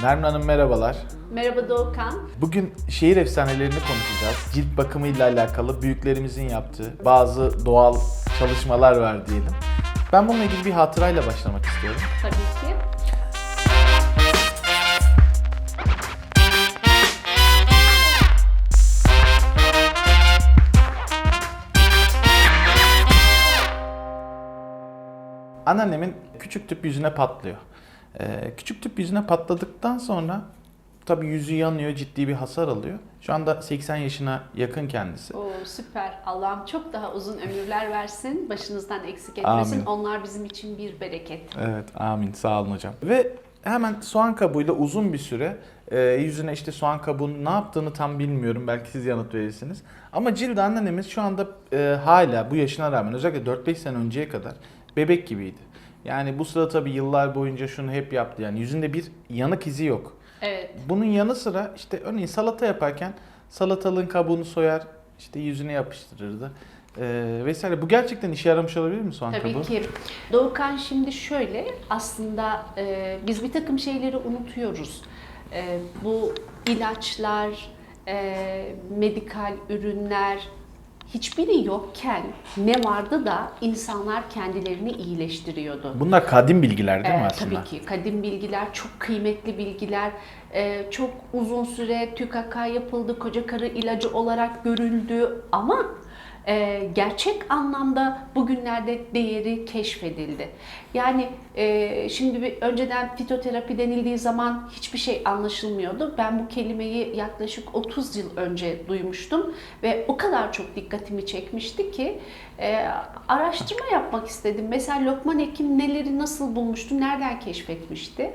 Nermin Hanım merhabalar. Merhaba Doğukan. Bugün şehir efsanelerini konuşacağız. Cilt bakımıyla alakalı büyüklerimizin yaptığı bazı doğal çalışmalar var diyelim. Ben bununla ilgili bir hatırayla başlamak istiyorum. Tabii ki. Anneannemin küçük tüp yüzüne patlıyor. Ee, küçük tüp yüzüne patladıktan sonra tabii yüzü yanıyor, ciddi bir hasar alıyor. Şu anda 80 yaşına yakın kendisi. Oo, süper. Allah'ım çok daha uzun ömürler versin. Başınızdan eksik etmesin. Amin. Onlar bizim için bir bereket. Evet, amin. Sağ olun hocam. Ve hemen soğan kabuğuyla uzun bir süre e, yüzüne işte soğan kabuğunun ne yaptığını tam bilmiyorum. Belki siz yanıt verirsiniz. Ama cilt anneannemiz şu anda e, hala bu yaşına rağmen özellikle 4-5 sene önceye kadar bebek gibiydi. Yani bu sırada tabii yıllar boyunca şunu hep yaptı. Yani yüzünde bir yanık izi yok. Evet. Bunun yanı sıra işte örneğin salata yaparken salatalığın kabuğunu soyar, işte yüzüne yapıştırırdı. E, vesaire. Bu gerçekten işe yaramış olabilir mi soğan Tabii kabuğu? ki. Doğukan şimdi şöyle aslında e, biz bir takım şeyleri unutuyoruz. E, bu ilaçlar, e, medikal ürünler hiçbiri yokken ne vardı da insanlar kendilerini iyileştiriyordu. Bunlar kadim bilgiler değil mi Ee, aslında? Tabii ki kadim bilgiler, çok kıymetli bilgiler, Ee, çok uzun süre tükaka yapıldı, koca karı ilacı olarak görüldü ama e, gerçek anlamda bugünlerde değeri keşfedildi. Yani e, şimdi bir, önceden fitoterapi denildiği zaman hiçbir şey anlaşılmıyordu. Ben bu kelimeyi yaklaşık 30 yıl önce duymuştum ve o kadar çok dikkatimi çekmişti ki e, araştırma yapmak istedim. Mesela Lokman Hekim neleri nasıl bulmuştu, nereden keşfetmişti?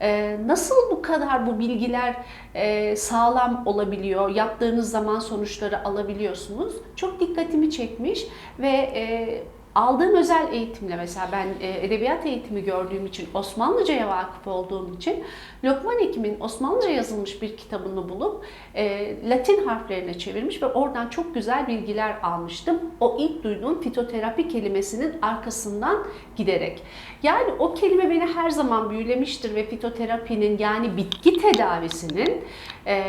Ee, nasıl bu kadar bu bilgiler e, sağlam olabiliyor? Yaptığınız zaman sonuçları alabiliyorsunuz. Çok dikkatimi çekmiş ve e, aldığım özel eğitimle mesela ben e, edebiyat eğitimi gördüğüm için Osmanlıca'ya vakıf olduğum için Lokman Hekim'in Osmanlıca yazılmış bir kitabını bulup e, Latin harflerine çevirmiş ve oradan çok güzel bilgiler almıştım. O ilk duyduğum fitoterapi kelimesinin arkasından giderek. Yani o kelime beni her zaman büyülemiştir ve fitoterapinin yani bitki tedavisinin e,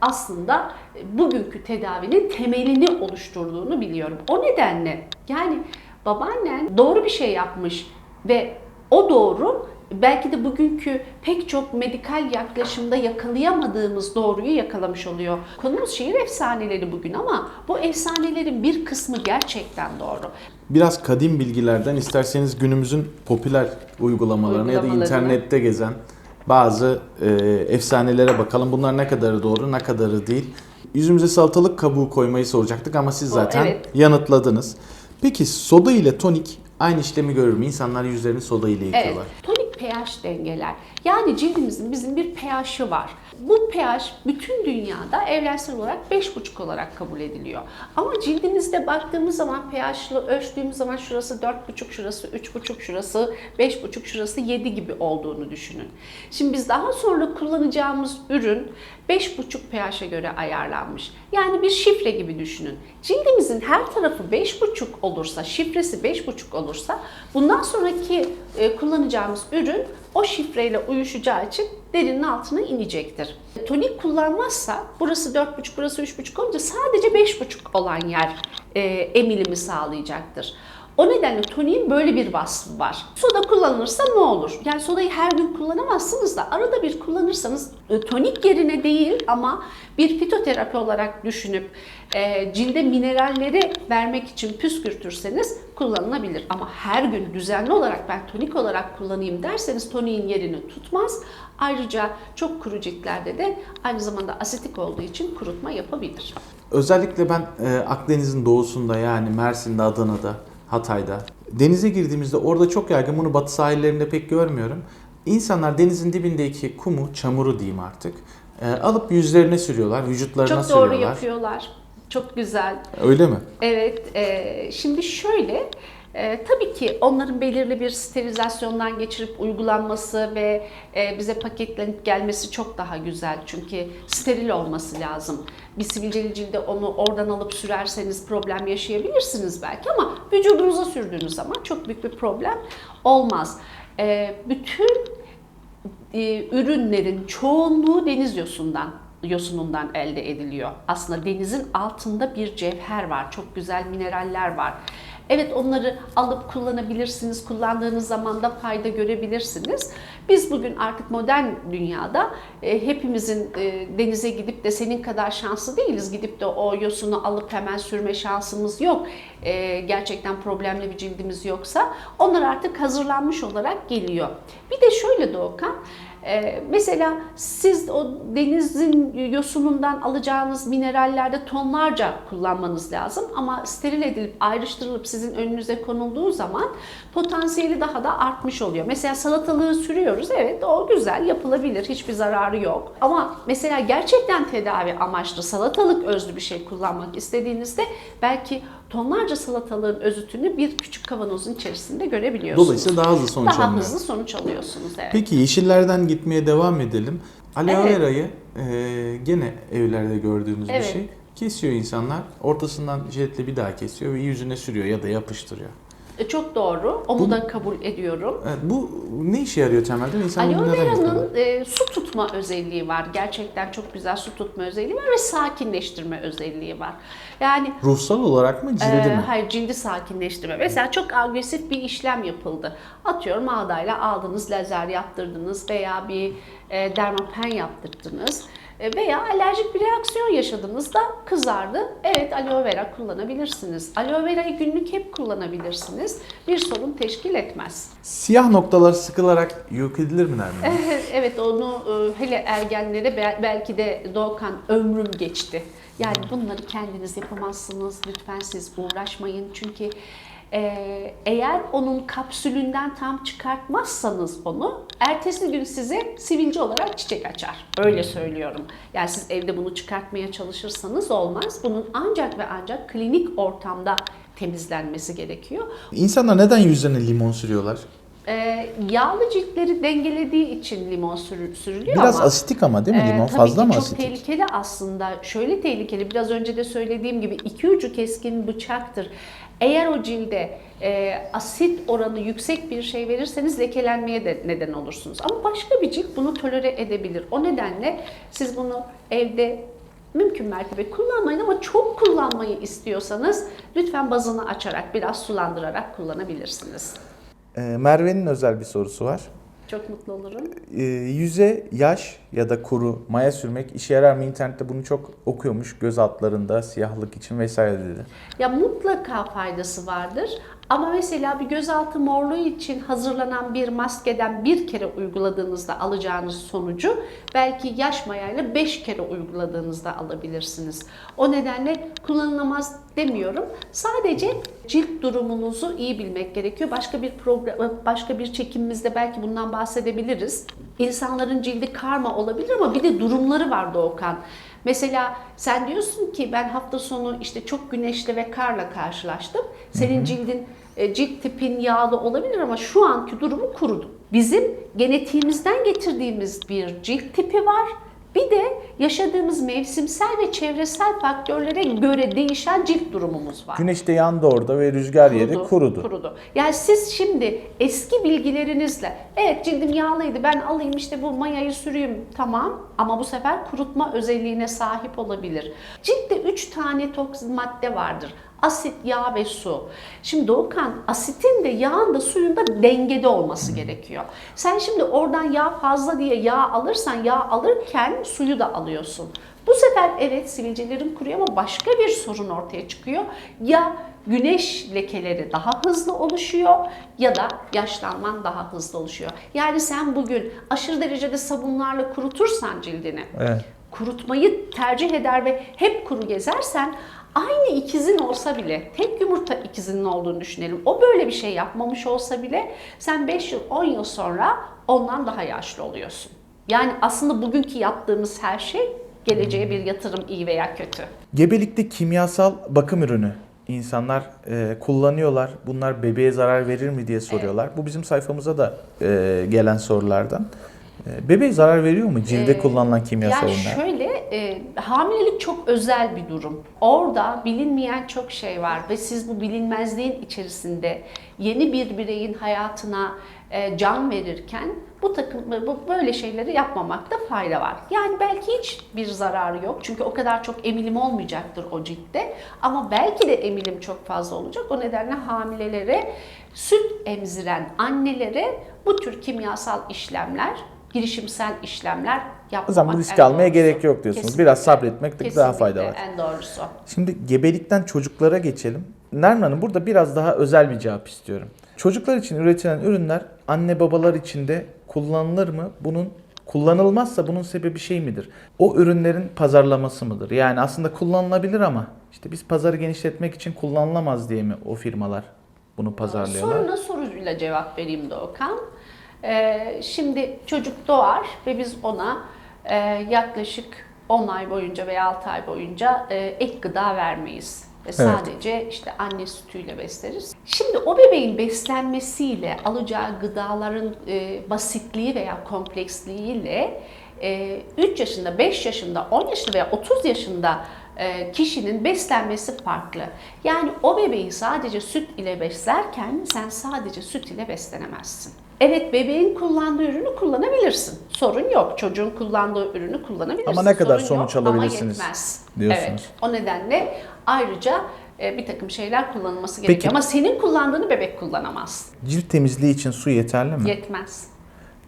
aslında bugünkü tedavinin temelini oluşturduğunu biliyorum. O nedenle yani babaannen doğru bir şey yapmış ve o doğru belki de bugünkü pek çok medikal yaklaşımda yakalayamadığımız doğruyu yakalamış oluyor. Konumuz şehir efsaneleri bugün ama bu efsanelerin bir kısmı gerçekten doğru. Biraz kadim bilgilerden isterseniz günümüzün popüler uygulamalarına ya da internette gezen bazı e, efsanelere bakalım. Bunlar ne kadarı doğru, ne kadarı değil. Yüzümüze salatalık kabuğu koymayı soracaktık ama siz O, zaten evet. yanıtladınız. Peki soda ile tonik aynı işlemi görür mü? İnsanlar yüzlerini soda ile Evet, yıkıyorlar. tonik pH dengeler. Yani cildimizin bizim bir pH'i var. Bu pH bütün dünyada evrensel olarak 5,5 olarak kabul ediliyor. Ama cildimizde baktığımız zaman pH'lı ölçtüğümüz zaman şurası 4,5, şurası 3,5, şurası 5,5, şurası 7 gibi olduğunu düşünün. Şimdi biz daha sonra kullanacağımız ürün 5,5 pH'e göre ayarlanmış. Yani bir şifre gibi düşünün. Cildimizin her tarafı 5,5 olursa, şifresi 5,5 olursa bundan sonraki kullanacağımız ürün o şifreyle uyuşacağı için derinin altına inecektir. Tonik kullanmazsa burası 4,5 burası 3,5 olunca sadece 5,5 olan yer e, emilimi sağlayacaktır. O nedenle toniğin böyle bir vasfı var. Soda kullanılırsa ne olur? Yani sodayı her gün kullanamazsınız da arada bir kullanırsanız e, tonik yerine değil ama bir fitoterapi olarak düşünüp e, cilde mineralleri vermek için püskürtürseniz kullanılabilir. Ama her gün düzenli olarak ben tonik olarak kullanayım derseniz toniğin yerini tutmaz. Ayrıca çok kuru ciltlerde de aynı zamanda asitik olduğu için kurutma yapabilir. Özellikle ben e, Akdeniz'in doğusunda yani Mersin'de, Adana'da, Hatay'da denize girdiğimizde orada çok yaygın bunu batı sahillerinde pek görmüyorum. İnsanlar denizin dibindeki kumu, çamuru diyeyim artık, e, alıp yüzlerine sürüyorlar, vücutlarına Çok doğru sürüyorlar. yapıyorlar. Çok güzel. Öyle mi? Evet, e, şimdi şöyle, e, tabii ki onların belirli bir sterilizasyondan geçirip uygulanması ve e, bize paketlenip gelmesi çok daha güzel. Çünkü steril olması lazım. Bir sivilceli cilde onu oradan alıp sürerseniz problem yaşayabilirsiniz belki ama vücudunuza sürdüğünüz zaman çok büyük bir problem olmaz. E, bütün e, ürünlerin çoğunluğu deniz yosundan yosunundan elde ediliyor. Aslında denizin altında bir cevher var. Çok güzel mineraller var. Evet onları alıp kullanabilirsiniz. Kullandığınız zaman da fayda görebilirsiniz. Biz bugün artık modern dünyada e, hepimizin e, denize gidip de senin kadar şanslı değiliz. Gidip de o yosunu alıp hemen sürme şansımız yok. E, gerçekten problemli bir cildimiz yoksa onlar artık hazırlanmış olarak geliyor. Bir de şöyle Doğukan, ee, mesela siz o denizin yosunundan alacağınız minerallerde tonlarca kullanmanız lazım. Ama steril edilip ayrıştırılıp sizin önünüze konulduğu zaman potansiyeli daha da artmış oluyor. Mesela salatalığı sürüyoruz. Evet o güzel yapılabilir. Hiçbir zararı yok. Ama mesela gerçekten tedavi amaçlı salatalık özlü bir şey kullanmak istediğinizde belki tonlarca salatalığın özütünü bir küçük kavanozun içerisinde görebiliyorsunuz. Dolayısıyla daha hızlı sonuç daha alınıyor. hızlı sonuç alıyorsunuz evet. Peki yeşillerden gitmeye devam edelim. Aloe Evet. vera'yı e, gene evlerde gördüğümüz bir Evet. şey. Kesiyor insanlar. Ortasından jiletle bir daha kesiyor ve yüzüne sürüyor ya da yapıştırıyor. E, Çok doğru. Onu Bu- da kabul ediyorum. Evet, bu ne işe yarıyor temelde? İnsan bunu Aloe vera'nın e, su tutma özelliği var. Gerçekten çok güzel su tutma özelliği var ve sakinleştirme özelliği var. Yani Ruhsal olarak mı, cildi e, mi? hayır cildi sakinleştirme. Mesela çok agresif bir işlem yapıldı. Atıyorum ağdayla aldınız, lazer yaptırdınız veya bir e, dermapen yaptırdınız e, veya alerjik bir reaksiyon yaşadınız da kızardı. Evet aloe vera kullanabilirsiniz. Aloe verayı günlük hep kullanabilirsiniz. Bir sorun teşkil etmez. Siyah noktalar sıkılarak yok edilir mi Nermin? Evet onu e, hele ergenlere bel- belki de Doğukan ömrüm geçti. Yani bunları kendiniz yapamazsınız. Lütfen siz uğraşmayın. Çünkü e, eğer onun kapsülünden tam çıkartmazsanız onu ertesi gün size sivilce olarak çiçek açar. Öyle söylüyorum. Yani siz evde bunu çıkartmaya çalışırsanız olmaz. Bunun ancak ve ancak klinik ortamda temizlenmesi gerekiyor. İnsanlar neden yüzlerine limon sürüyorlar? Ee, yağlı ciltleri dengelediği için limon sürü- sürülüyor Biraz ama asitik ama değil mi e, limon? tabii Fazla ki mı çok asitik? tehlikeli aslında. Şöyle tehlikeli biraz önce de söylediğim gibi iki ucu keskin bıçaktır. Eğer o cilde e, asit oranı yüksek bir şey verirseniz lekelenmeye de neden olursunuz. Ama başka bir cilt bunu tolere edebilir. O nedenle siz bunu evde mümkün mertebe kullanmayın ama çok kullanmayı istiyorsanız lütfen bazını açarak biraz sulandırarak kullanabilirsiniz. Ee, Merve'nin özel bir sorusu var. Çok mutlu olurum. Ee, yüze yaş ya da kuru maya sürmek işe yarar mı? İnternette bunu çok okuyormuş. Göz altlarında siyahlık için vesaire dedi. Ya mutlaka faydası vardır. Ama mesela bir gözaltı morluğu için hazırlanan bir maskeden bir kere uyguladığınızda alacağınız sonucu belki yaş mayayla 5 kere uyguladığınızda alabilirsiniz. O nedenle kullanılamaz demiyorum. Sadece cilt durumunuzu iyi bilmek gerekiyor. Başka bir program, başka bir çekimimizde belki bundan bahsedebiliriz. İnsanların cildi karma olabilir ama bir de durumları var Doğukan. Mesela sen diyorsun ki ben hafta sonu işte çok güneşli ve karla karşılaştım. Senin cildin cilt tipin yağlı olabilir ama şu anki durumu kurudu. Bizim genetiğimizden getirdiğimiz bir cilt tipi var. Bir de yaşadığımız mevsimsel ve çevresel faktörlere göre değişen cilt durumumuz var. Güneşte yandı orada ve rüzgar yeri kurudu. Kurudu. Yani siz şimdi eski bilgilerinizle evet cildim yağlıydı ben alayım işte bu mayayı süreyim tamam ama bu sefer kurutma özelliğine sahip olabilir. Ciltte 3 tane toksin madde vardır. Asit, yağ ve su. Şimdi Doğukan asitin de yağın da suyun da dengede olması gerekiyor. Sen şimdi oradan yağ fazla diye yağ alırsan yağ alırken suyu da alıyorsun. Bu sefer evet sivilcelerin kuruyor ama başka bir sorun ortaya çıkıyor. Ya güneş lekeleri daha hızlı oluşuyor ya da yaşlanman daha hızlı oluşuyor. Yani sen bugün aşırı derecede sabunlarla kurutursan cildini, Evet. kurutmayı tercih eder ve hep kuru gezersen aynı ikizin olsa bile tek yumurta ikizinin olduğunu düşünelim. O böyle bir şey yapmamış olsa bile sen 5 yıl 10 yıl sonra ondan daha yaşlı oluyorsun. Yani aslında bugünkü yaptığımız her şey geleceğe bir yatırım iyi veya kötü. Gebelikte kimyasal bakım ürünü insanlar e, kullanıyorlar. Bunlar bebeğe zarar verir mi diye soruyorlar. Bu bizim sayfamıza da e, gelen sorulardan. E, bebeğe zarar veriyor mu cilde Ee, kullanılan kimyasal Yani ürünler? şöyle, e, hamilelik çok özel bir durum. Orada bilinmeyen çok şey var ve siz bu bilinmezliğin içerisinde yeni bir bireyin hayatına e, can verirken bu takım bu böyle şeyleri yapmamakta fayda var. Yani belki hiç bir zararı yok. Çünkü o kadar çok emilim olmayacaktır o ciltte. Ama belki de emilim çok fazla olacak. O nedenle hamilelere, süt emziren annelere bu tür kimyasal işlemler, girişimsel işlemler yapmamak O zaman risk almaya doğrusu. gerek yok diyorsunuz. Kesinlikle. Biraz sabretmekte daha Kesinlikle fayda var. En doğrusu. Şimdi gebelikten çocuklara geçelim. Nermin Hanım burada biraz daha özel bir cevap istiyorum. Çocuklar için üretilen ürünler anne babalar için de kullanılır mı? Bunun kullanılmazsa bunun sebebi şey midir? O ürünlerin pazarlaması mıdır? Yani aslında kullanılabilir ama işte biz pazarı genişletmek için kullanılamaz diye mi o firmalar bunu pazarlıyorlar? Soruna soruyla cevap vereyim Doğukan. Ee, şimdi çocuk doğar ve biz ona e, yaklaşık 10 ay boyunca veya 6 ay boyunca e, ek gıda vermeyiz. Ve sadece işte anne sütüyle besleriz. Şimdi o bebeğin beslenmesiyle alacağı gıdaların e, basitliği veya kompleksliğiyle e, 3 yaşında, 5 yaşında, 10 yaşında veya 30 yaşında e, kişinin beslenmesi farklı. Yani o bebeği sadece süt ile beslerken sen sadece süt ile beslenemezsin. Evet bebeğin kullandığı ürünü kullanabilirsin. Sorun yok. Çocuğun kullandığı ürünü kullanabilirsin. Ama ne kadar Sorun sonuç yok ama alabilirsiniz yetmez. diyorsunuz. Evet. O nedenle ayrıca e, bir takım şeyler kullanılması Peki. gerekiyor. Ama senin kullandığını bebek kullanamaz. Cilt temizliği için su yeterli mi? Yetmez.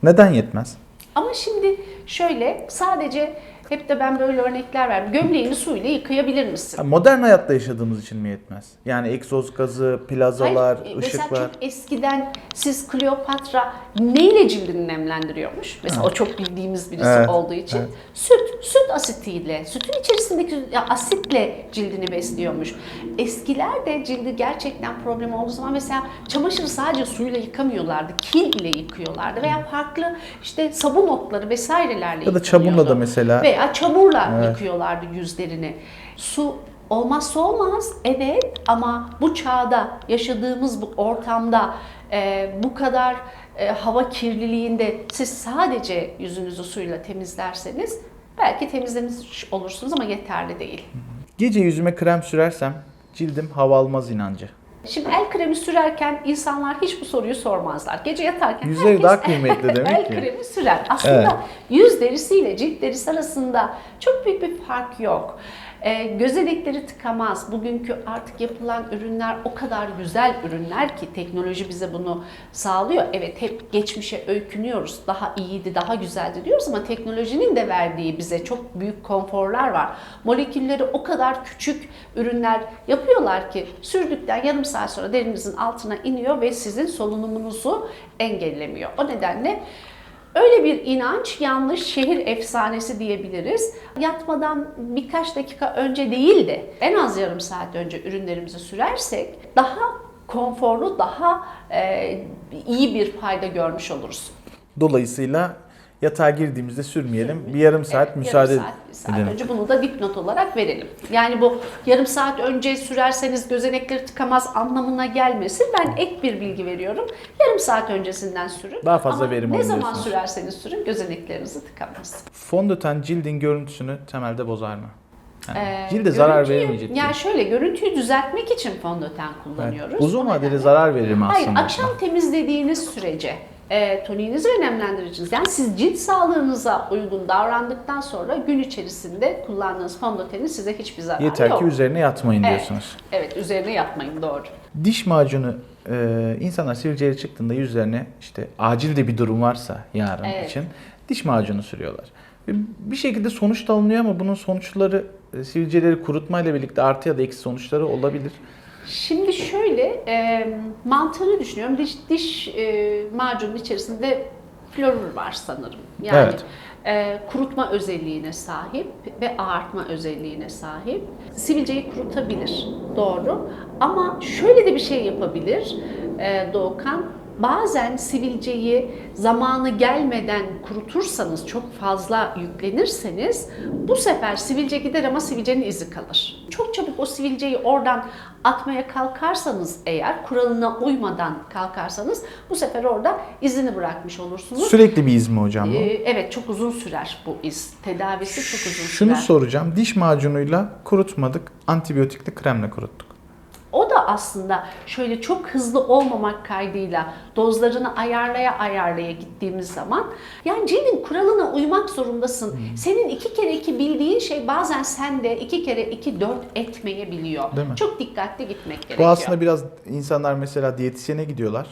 Neden yetmez? Ama şimdi şöyle sadece hep de ben böyle örnekler verdim. Gömleğini suyla yıkayabilir misin? Ha, Modern hayatta yaşadığımız için mi yetmez? Yani egzoz gazı, plazalar, Hayır, e, mesela ışıklar. çok eskiden siz Kleopatra neyle cildini nemlendiriyormuş? Mesela o çok bildiğimiz birisi Evet, olduğu için. evet. Süt, süt asitiyle, sütün içerisindeki asitle cildini besliyormuş. Eskilerde cildi gerçekten problem olduğu zaman mesela çamaşırı sadece suyla yıkamıyorlardı. Kil ile yıkıyorlardı veya farklı işte sabun otları vesairelerle Ya da çamurla da mesela. Veya çamurla Evet. yıkıyorlardı yüzlerini. Su olmazsa olmaz evet ama bu çağda yaşadığımız bu ortamda e, bu kadar e, hava kirliliğinde siz sadece yüzünüzü suyla temizlerseniz belki temizlemiş olursunuz ama yeterli değil. Gece yüzüme krem sürersem cildim hava almaz inancı. Şimdi el kremi sürerken insanlar hiç bu soruyu sormazlar. Gece yatarken Yüzleri herkes daha kıymetli demek el ki. kremi sürer. Aslında yüz derisiyle cilt derisi arasında çok büyük bir fark yok. Ee, gözenekleri tıkamaz. Bugünkü artık yapılan ürünler o kadar güzel ürünler ki teknoloji bize bunu sağlıyor. Evet hep geçmişe öykünüyoruz. Daha iyiydi, daha güzeldi diyoruz ama teknolojinin de verdiği bize çok büyük konforlar var. Molekülleri o kadar küçük ürünler yapıyorlar ki sürdükten yarım saat sonra derinizin altına iniyor ve sizin solunumunuzu engellemiyor. O nedenle Öyle bir inanç yanlış şehir efsanesi diyebiliriz. Yatmadan birkaç dakika önce değil de en az yarım saat önce ürünlerimizi sürersek daha konforlu, daha e, iyi bir fayda görmüş oluruz. Dolayısıyla yatağa girdiğimizde sürmeyelim. Bir yarım saat Evet, müsaade yarım saat, edelim. önce bunu da dipnot olarak verelim. Yani bu yarım saat önce sürerseniz gözenekleri tıkamaz anlamına gelmesin. Ben ek bir bilgi veriyorum. Yarım saat öncesinden sürün. Daha fazla Ama verim ne zaman sürerseniz sürün gözeneklerinizi tıkamaz. Fondöten cildin görüntüsünü temelde bozar mı? Yani Ee, cilde zarar veremeyecek. mi? Yani şöyle görüntüyü düzeltmek için fondöten kullanıyoruz. Evet. Uzun nedenle- zarar verir mi Hayır, aslında? akşam temizlediğiniz sürece e, toniğinizi ve nemlendiriciniz yani siz cilt sağlığınıza uygun davrandıktan sonra gün içerisinde kullandığınız fondötenin size hiçbir zararı Yeter yok. ki üzerine yatmayın Evet. diyorsunuz. Evet, üzerine yatmayın doğru. Diş macunu e, insanlar sivilceleri çıktığında yüzlerine işte acil de bir durum varsa yarın Evet. için diş macunu sürüyorlar. Ve Bir şekilde sonuç da alınıyor ama bunun sonuçları e, sivilceleri kurutmayla birlikte artı ya da eksi sonuçları olabilir. Şimdi şöyle e, mantığını düşünüyorum. Diş, diş e, macunun içerisinde florür var sanırım. Yani Evet. e, kurutma özelliğine sahip ve ağartma özelliğine sahip. Sivilceyi kurutabilir. Doğru. Ama şöyle de bir şey yapabilir e, Doğukan. Bazen sivilceyi zamanı gelmeden kurutursanız, çok fazla yüklenirseniz bu sefer sivilce gider ama sivilcenin izi kalır. Çok çabuk o sivilceyi oradan atmaya kalkarsanız eğer, kuralına uymadan kalkarsanız bu sefer orada izini bırakmış olursunuz. Sürekli bir iz mi hocam bu? Ee, evet çok uzun sürer bu iz. Tedavisi çok uzun Şunu sürer. soracağım. Diş macunuyla kurutmadık, antibiyotikli kremle kuruttuk. Da aslında şöyle çok hızlı olmamak kaydıyla dozlarını ayarlaya ayarlaya gittiğimiz zaman yani cildin kuralına uymak zorundasın. Senin iki kere iki bildiğin şey bazen sende iki kere iki dört etmeyebiliyor. Değil mi? Çok dikkatli gitmek Bu gerekiyor. aslında biraz insanlar mesela diyetisyene gidiyorlar.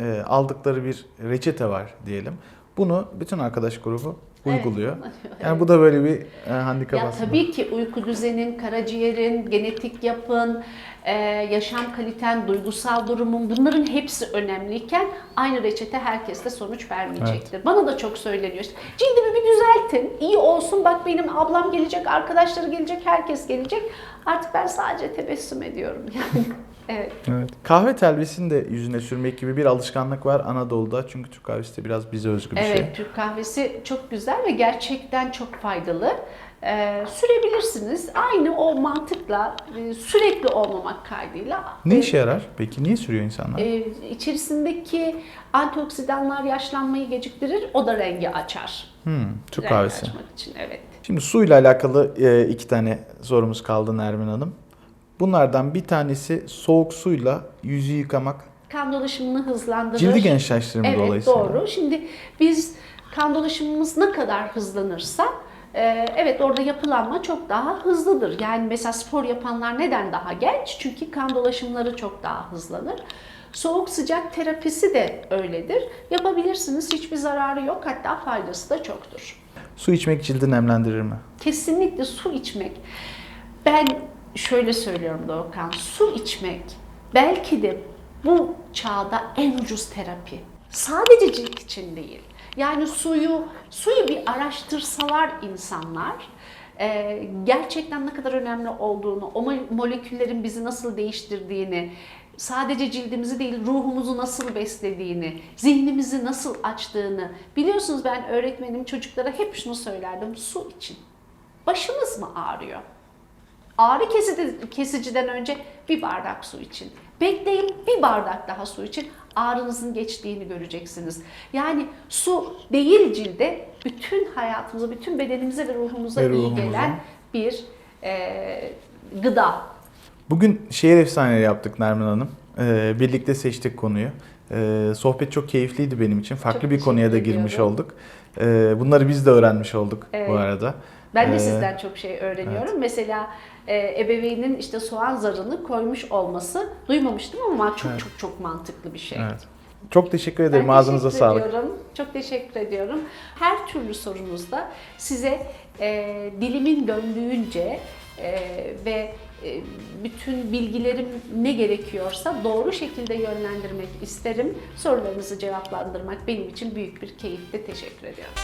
Ee, aldıkları bir reçete var diyelim. Bunu bütün arkadaş grubu uyguluyor. evet. Yani bu da böyle bir e, handikap Ya aslında. tabii ki uyku düzenin, karaciğerin, genetik yapın, e, yaşam kaliten, duygusal durumun bunların hepsi önemliyken aynı reçete herkeste sonuç vermeyecektir. Bana da çok söyleniyor işte cildimi bir düzeltin, iyi olsun bak benim ablam gelecek, arkadaşları gelecek, herkes gelecek. Artık ben sadece tebessüm ediyorum yani. evet. Evet. Kahve telvesini de yüzüne sürmek gibi bir alışkanlık var Anadolu'da. Çünkü Türk kahvesi de biraz bize özgü bir Evet, şey. Türk kahvesi çok güzel ve gerçekten çok faydalı. Ee, sürebilirsiniz. Aynı o mantıkla e, sürekli olmamak kaydıyla. Ne e, işe yarar? Peki niye sürüyor insanlar? e, içerisindeki antioksidanlar yaşlanmayı geciktirir, o da rengi açar. Hmm, Türk Rengi kahvesi. açmak için evet. Şimdi suyla alakalı e, iki tane sorumuz kaldı Nermin Hanım. Bunlardan bir tanesi soğuk suyla yüzü yıkamak. Kan dolaşımını hızlandırır. Cildi gençleştirme Evet dolayısıyla. doğru. Şimdi biz kan dolaşımımız ne kadar hızlanırsa e, evet orada yapılanma çok daha hızlıdır. Yani mesela spor yapanlar neden daha genç? Çünkü kan dolaşımları çok daha hızlanır. Soğuk sıcak terapisi de öyledir. Yapabilirsiniz. Hiçbir zararı yok. Hatta faydası da çoktur. Su içmek cildi nemlendirir mi? Kesinlikle su içmek. Ben şöyle söylüyorum Doğukan, su içmek belki de bu çağda en ucuz terapi. Sadece cilt için değil. Yani suyu suyu bir araştırsalar insanlar e, gerçekten ne kadar önemli olduğunu, o mol- moleküllerin bizi nasıl değiştirdiğini, sadece cildimizi değil ruhumuzu nasıl beslediğini, zihnimizi nasıl açtığını. Biliyorsunuz ben öğretmenim çocuklara hep şunu söylerdim. Su için. Başınız mı ağrıyor? Ağrı kesici, kesiciden önce bir bardak su için. Bekleyin bir bardak daha su için ağrınızın geçtiğini göreceksiniz. Yani su değil cilde bütün hayatımıza, bütün bedenimize ve ruhumuza Ve iyi ruhumuza. gelen bir e, gıda. Bugün şehir efsaneleri yaptık Nermin Hanım. Ee, birlikte seçtik konuyu. Ee, sohbet çok keyifliydi benim için. Farklı Çok bir konuya da girmiş ediyorum. olduk. Ee, bunları biz de öğrenmiş olduk Evet. bu arada. Ben de Ee, sizden çok şey öğreniyorum. Mesela e, ebeveynin işte soğan zarını koymuş olması duymamıştım ama çok Evet. çok çok mantıklı bir şey. Evet. Çok teşekkür ederim. Ben Ağzınıza teşekkür sağlık. ediyorum. Çok teşekkür ediyorum. Her türlü sorunuzda size e, dilimin döndüğünce e, ve e, bütün bilgilerim ne gerekiyorsa doğru şekilde yönlendirmek isterim. Sorularınızı cevaplandırmak benim için büyük bir keyifti. Teşekkür ediyorum.